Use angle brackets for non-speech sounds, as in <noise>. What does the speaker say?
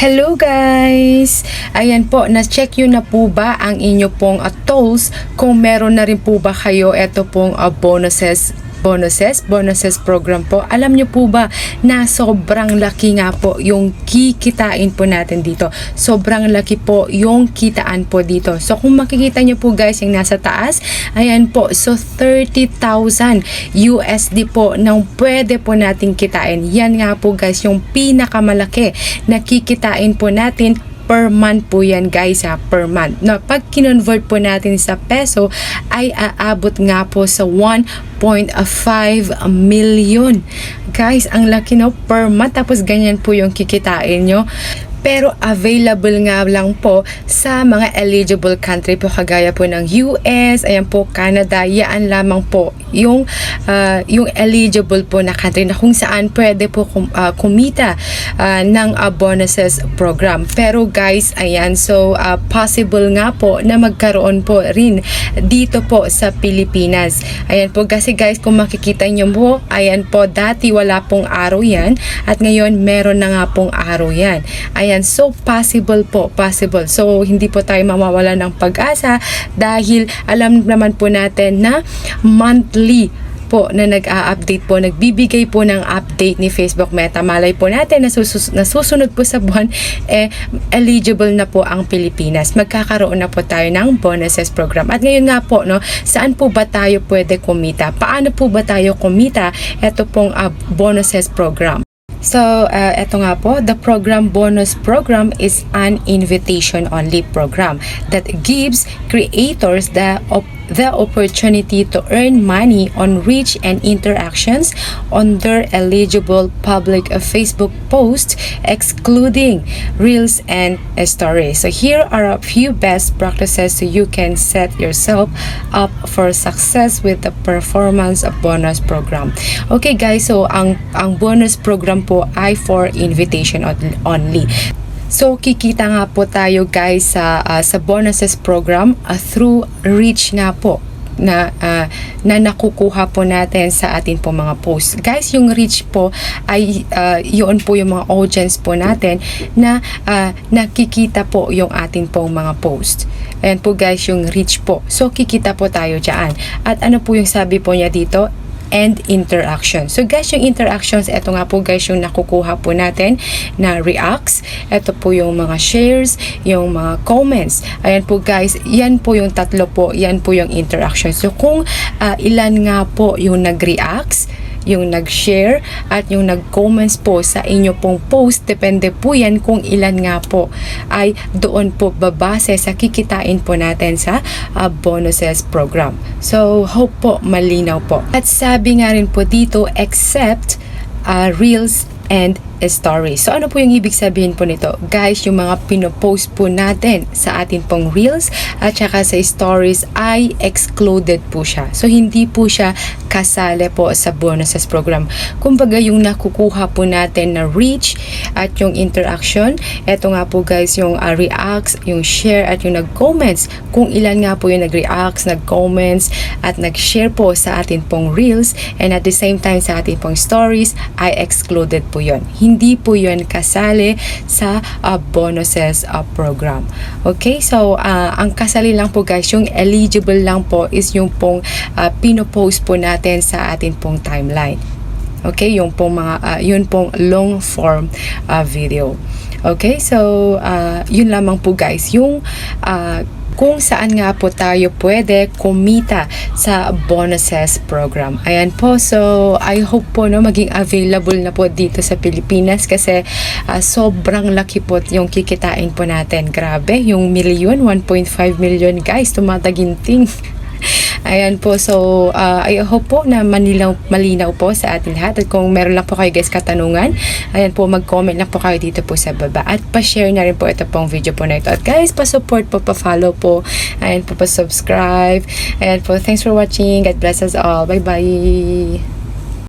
Hello guys! Ayan po, na-check yun na po ba ang inyo pong uh, tolls? Kung meron na rin po ba kayo ito pong uh, bonuses bonuses, bonuses program po. Alam nyo po ba na sobrang laki nga po yung kikitain po natin dito. Sobrang laki po yung kitaan po dito. So kung makikita nyo po guys yung nasa taas, ayan po. So 30,000 USD po nang pwede po nating kitain. Yan nga po guys yung pinakamalaki na kikitain po natin per month po yan guys ha, per month. No, pag kinonvert po natin sa peso ay aabot nga po sa 1.5 million. Guys, ang laki no per month tapos ganyan po yung kikitain nyo pero available nga lang po sa mga eligible country po kagaya po ng US, ayan po Canada, yan lamang po yung uh, yung eligible po na country na kung saan pwede po kum, uh, kumita uh, ng uh, bonuses program. Pero guys, ayan so uh, possible nga po na magkaroon po rin dito po sa Pilipinas. Ayan po kasi guys kung makikita nyo po, ayan po dati wala pong araw yan at ngayon meron na nga pong araw yan. Ayan Ayan, so possible po, possible. So, hindi po tayo mamawala ng pag-asa dahil alam naman po natin na monthly po na nag-a-update po, nagbibigay po ng update ni Facebook Meta. Malay po natin na susus- nasusunod po sa buwan, <laughs> eh, eligible na po ang Pilipinas. Magkakaroon na po tayo ng bonuses program. At ngayon nga po, no, saan po ba tayo pwede kumita? Paano po ba tayo kumita? Ito pong uh, bonuses program. So, uh, eto nga po, the program bonus program is an invitation only program that gives creators the op- the opportunity to earn money on reach and interactions on their eligible public Facebook posts, excluding reels and stories. So here are a few best practices so you can set yourself up for success with the performance bonus program. Okay guys, so ang ang bonus program po ay for invitation only. So kikita nga po tayo guys sa uh, sa bonuses program uh, through reach nga po na uh, na nakukuha po natin sa atin po mga posts. Guys, yung reach po ay uh, yun po yung mga audience po natin na uh, nakikita po yung atin pong mga post. Ayan po guys, yung reach po. So, kikita po tayo dyan. At ano po yung sabi po niya dito? And interaction. So guys, yung interactions, ito nga po guys yung nakukuha po natin na reacts. Ito po yung mga shares, yung mga comments. Ayan po guys, yan po yung tatlo po, yan po yung interaction. So kung uh, ilan nga po yung nag-reacts, yung nag-share at yung nag-comments po sa inyo pong post. Depende po yan kung ilan nga po ay doon po babase sa kikitain po natin sa uh, bonuses program. So, hope po malinaw po. At sabi nga rin po dito, except uh, reels and story. So ano po yung ibig sabihin po nito? Guys, yung mga pinopost po natin sa atin pong reels at saka sa stories ay excluded po siya. So hindi po siya kasali po sa bonuses program. Kumbaga yung nakukuha po natin na reach at yung interaction, eto nga po guys yung uh, reacts, yung share at yung nag-comments. Kung ilan nga po yung nag-reacts, nag-comments at nag-share po sa atin pong reels and at the same time sa atin pong stories ay excluded po yon. Hindi po yon kasali sa uh, bonuses uh, program. Okay, so uh, ang kasali lang po guys, yung eligible lang po is yung pong uh, pinopost po natin sa atin pong timeline. Okay, yung pong mga uh, yun pong long form uh, video. Okay, so uh, yun lamang po guys, yung uh, kung saan nga po tayo pwede kumita sa bonuses program. Ayan po, so I hope po no, maging available na po dito sa Pilipinas kasi uh, sobrang laki po yung kikitain po natin. Grabe, yung million, 1.5 million guys, tumataginting. <laughs> Ayan po, so uh, I hope po na manilaw, malinaw po sa atin lahat. At kung meron lang po kayo guys katanungan, ayan po, mag-comment lang po kayo dito po sa baba. At pa-share na rin po ito pong video po na ito. At guys, pa-support po, pa-follow po. Ayan po, pa-subscribe. Ayan po, thanks for watching. God bless us all. Bye-bye.